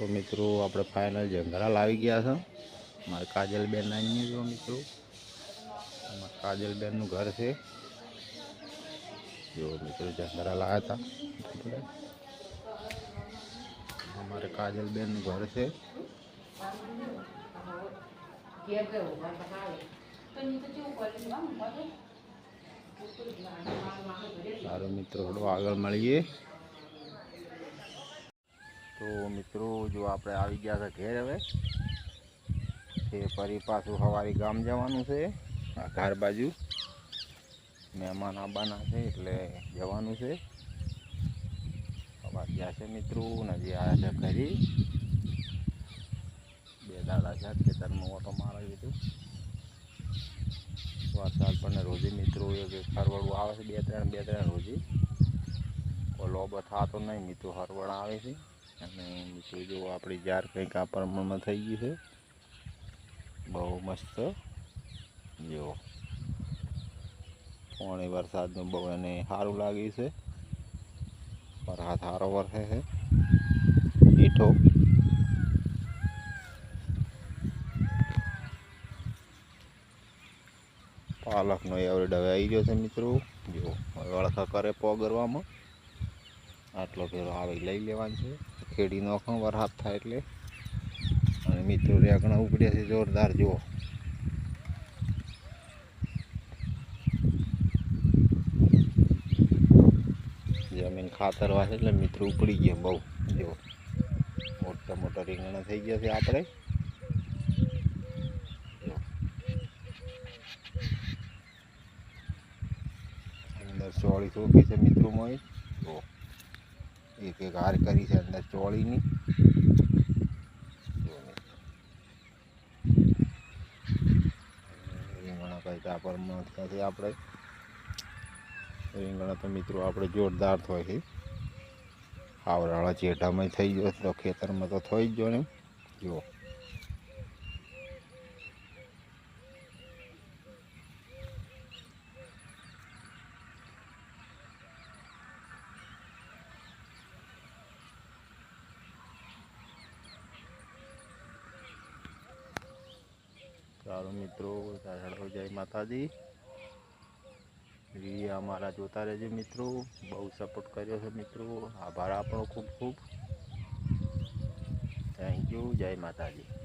તો મિત્રો, આપણે ફાઇનલ જંગરાલ આવી ગયા છે. મારે કાજલબેન આવીને જો મિત્રો. અમારે કાજલબેનનું ઘર છે. જો મિત્રો જંગરાલ આવ્યા હતા. અમારે કાજલબેનનું ઘર છે. સારું મિત્રો થોડું આગળ મળીએ. તો મિત્રો, જો આપણે આવી ગયા છે ઘેર હવે, તે ફરી પાછું સવારે ગામ જવાનું છે, આ ઘર બાજુ. મહેમાન આવવાના છે, એટલે જવાનું છે. સવાર ગયા છે મિત્રો નજી આવ્યા છે ઘરી. બે દાડા છે, ખેતરમાં ઓટો મારાવી હતું વરસાદ પણ રોજી મિત્રો, એક ફરવડું આવે છે, બે ત્રણ બે ત્રણ રોજી. કોઈ લોબો થતો નહીં, મિત્રો હરવડ આવે છે. અને મિત્રો જો આપણી જાર કંઈક આ પ્રમાણમાં થઈ ગઈ છે. બહુ મસ્ત. જો. પાણી વરસાદનું બહુ એને સારું લાગ્યું છે. વરસાદ સારો વરસે છે. મીઠો. પાલકનો એવરેજ હવે આવી ગયો છે મિત્રો. જો, હવે અળખા કરે પોગરવામાં. આટલો ફેરો આવી લઈ લેવાનો છે. ખેડી નોખો વરસાદ થાય એટલે. અને મિત્રો રેગણા ઉપડ્યા છે જોરદાર, જુઓ. જમીન ખાતર વાસે એટલે મિત્રો ઉપડી ગયા બહુ, જુઓ. મોટા મોટા રીંગણા થઈ ગયા છે આપણે. અંદર ચોળી ચોકી છે મિત્રોમાં જુઓ. એક એક હાર કરી છે અંદર ચોળીની. રીંગણા કંઈક આ પ્રમાણ ત્યાંથી આપણે. રીંગણા તો મિત્રો આપણે જોરદાર થાય છે. આવરાળા ચેટામાં થઈ ગયો તો ખેતરમાં તો થઈ જ ગયો ને. જુઓ. સારું મિત્રો હેડો જય માતાજી. એ અમારા જોતા રહેજો મિત્રો. બહુ સપોર્ટ કર્યો છે મિત્રો. આભાર આપણો ખૂબ ખૂબ. થેન્ક યુ જય માતાજી.